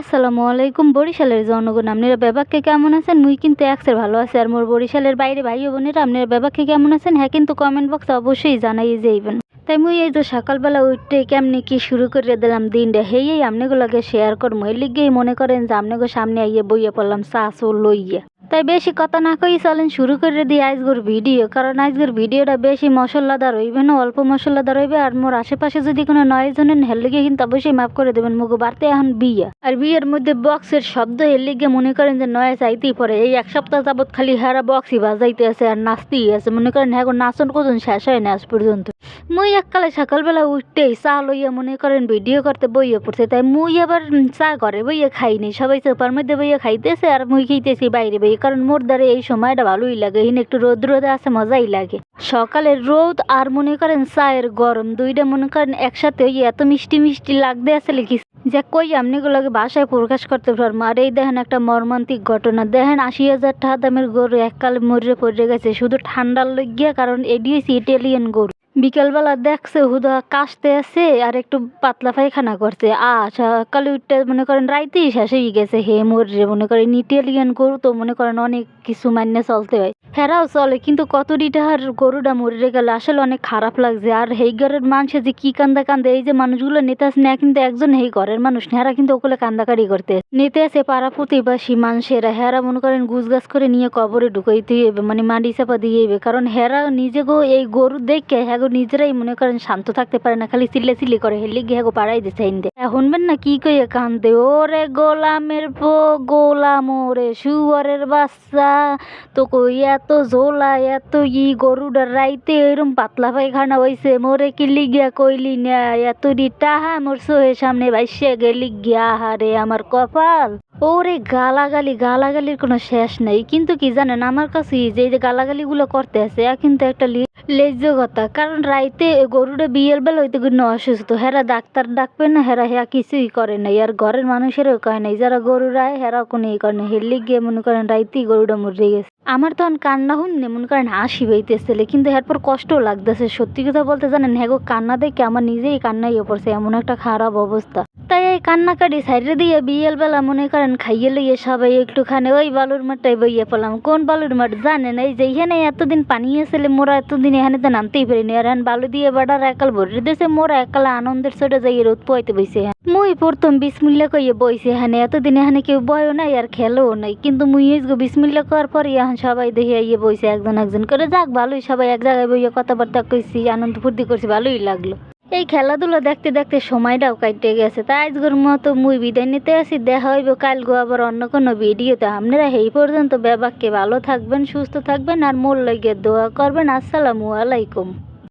আসসালামু আলাইকুম, বরিশালের জনগণ। আপনারা ব্যাপাককে কেমন আছেন? মুই কিন্তু একসের ভালো আছে। আর মোর বরিশালের বাইরে ভাই বোনেরা, আপনারা ব্যাপাককে কেমন আছেন? হ্যাঁ কিন্তু কমেন্ট বক্সে অবশ্যই জানাই যাইবেন। তাই মুই এই তো সকালবেলা উঠতে কেমনি কি শুরু করে দিলাম দিনটা, হেই আমনেগুলোকে শেয়ার করব। এর লিগেই মনে করেন যে আমনেগো সামনে আইয়ে বইয়ে পড়লাম, চা ও লইয়া। তাই বেশি কথা না কই চলেন, শুরু করে দিই আজকের ভিডিও, কারণ আজকের ভিডিওটা বেশি মশলাদার হইবে না, অল্প মশলাদার হইবে, আর মোর আশেপাশে যদি কোনো নয় জনের হেললিগে কিন্তু অবশ্যই মাফ করে দেবেন, মুগো বাড়তে এখন বিয়া। আর বিয়ের মধ্যে বক্সের শব্দ হেললিগে মনে করেন যে নয় চাইতেই পরে এই এক সপ্তাহ যাবত খালি হারা বক্সই বাজাইতে আছে আর নাচতেই আছে, মনে করেন হ্যাঁ নাচন কজন শেষ হয় না আজ পর্যন্ত। মুই এককালে সকালবেলা উঠতেই চা লইয়া মনে করেন ভিডিও করতে বইয়ে পড়ছে, তাই মুই আবার চা করে বইয়ে খাইনি, সবাই সোপার মধ্যে বইয়ে খাইতেছে আর মুই খাইতেছি বাইরে বইয়ে। কারণ মোর দ্বারে এই সময়টা ভালোই লাগে। এখানে একটু রোদ রোদে আছে, মজাই লাগে। সকালের রোদ আর মনে করেন চায়ের গরম দুইটা মনে করেন একসাথে ওই এত মিষ্টি মিষ্টি লাগতে আসলে কি? যে কই আমনিগুলোকে বাসায় প্রকাশ করতে পারব আর এই দেখেন একটা মর্মান্তিক ঘটনা। দেখেন আশি হাজার টাকা দামের গরু এককালে মরে পড়ে গেছে। শুধু ঠান্ডার লইগিয়া কারণ এডি হইছে ইটালিয়ান গরু। বিকেলবেলা দেখছে হুদা কাশতে আছে আর একটু পাতলা পায়খানা করছে। আ সকালে উঠতে মনে করেন রাইতেই শেষ হয়ে গেছে। হে মরে মনে করেন ইটালিয়ান গরু তো মনে করেন অনেক কিছু মান্য চলতে হয়। হেরাও চলে, কিন্তু কত ডিটাহার গরুটা মরে গেল, আসলে অনেক খারাপ লাগছে। আর হেই ঘরের মানুষে যে কি কান্দা কান্দে, এই যে মানুষগুলো নেতে আসে না কিন্তু একজন হেই ঘরের মানুষ হেরা কিন্তু ওগুলো কান্দাকারি করতে। নেতে আছে পাড়া প্রতিবাসী মানুষেরা, হেরা মনে করেন গুছ গাছ করে নিয়ে কবরে ঢুকাইতে মানে মাটি চাপা দিয়ে কারণ হেরা নিজে গো এই গরু দেখে হ্যাঁ নিজেরাই মনে করেন শান্ত থাকতে পারে না, খালি চিল্লে চিল্লি করে হেলে গিয়ে গো পাড়াই দিছে হিন্দে। শুনবেন না কি কইয়ে কান্দে, ওরে গোলামের পো গোলাম ওরে শুয়ারের বাচ্চা। তো কই এত ঝোলা, এত ই গরুটার রাইতে এরম পাতলা পায়খানা হইছে, মোরে কি লিগিয়া কইলি না এত দি টাহা মোর সোহের সামনে, বাইসে গেলি গিয়া, হারে আমার কপাল। ওরে গালাগালি, গালাগালির কোনো শেষ নেই। কিন্তু কি জানেন, আমার কাছে যে, এই যে গালাগালিগুলো করতে আছে কিন্তু একটা লেজ্জগতা। কারণ রাইতে গরুটা বিয়ের বেলা হইতে কিন্তু অসুস্থ। হেরা ডাক্তার ডাকবে না, হেরা হেয়া কিছুই করে নাই। আর ঘরের মানুষেরও কয় নাই, যারা গরু রায় হেরা কোনো ই করে না হেললে গিয়ে মনে করেন রাইতেই গরুটা মরে গেছে। আমার তখন কান্না শুনলে মনে করেন হাসি পাইতেছিল কিন্তু এরপর কষ্টও লাগতেছে। সত্যি কথা বলতে জানেন হ্যাঁ কান্না দেখে আমার নিজেই কান্নাইয়ে পড়ছে, এমন একটা খারাপ অবস্থা। তাই এই কান্নাকাটি সাইডে দিয়ে বিয়েল বেলা মনে করেন খাইয়ে লইয়ে সবাই একটুখানি ওই বালুর মাঠটাই বইয়ে পেলাম কোন বালুর মাঠ জানেন? এই যে এখানে এতদিন পানি এসেলে মোরা এতদিন এখানে তো নামতেই পারিনি। আর বালু দিয়ে বাড়ার একাল ভরে দিয়েছে মোরা একাল আনন্দের ছোটে যাই রোদ পোয়াইতে বইছে। মুই প্রথম বিসমিল্লা কইয়ে বইছে এখানে এতদিন এখানে কেউ বয়ও নাই আর খেলেও নাই। কিন্তু মুই গো বিসমিল্লা করার পর এখন সবাই দেখে ইয়ে বইছে একজন একজন করে। যাক, ভালোই সবাই এক জায়গায় বইয়ে কথাবার্তা কইছি, আনন্দ ফুর্তি করছি, ভালোই লাগল। এই খেলাধুলা দেখতে দেখতে সময়টাও কাটতে গেছে। তাই আজকের মতো মুই বিদায় নিতে আসি, দেখা হইব কাল গো আবার অন্য কোনো ভিডিওতে। আপনারা এই পর্যন্ত ব্যাপাককে ভালো থাকবেন, সুস্থ থাকবেন আর মোর লইগে দোয়া করবেন। আসসালামু আলাইকুম।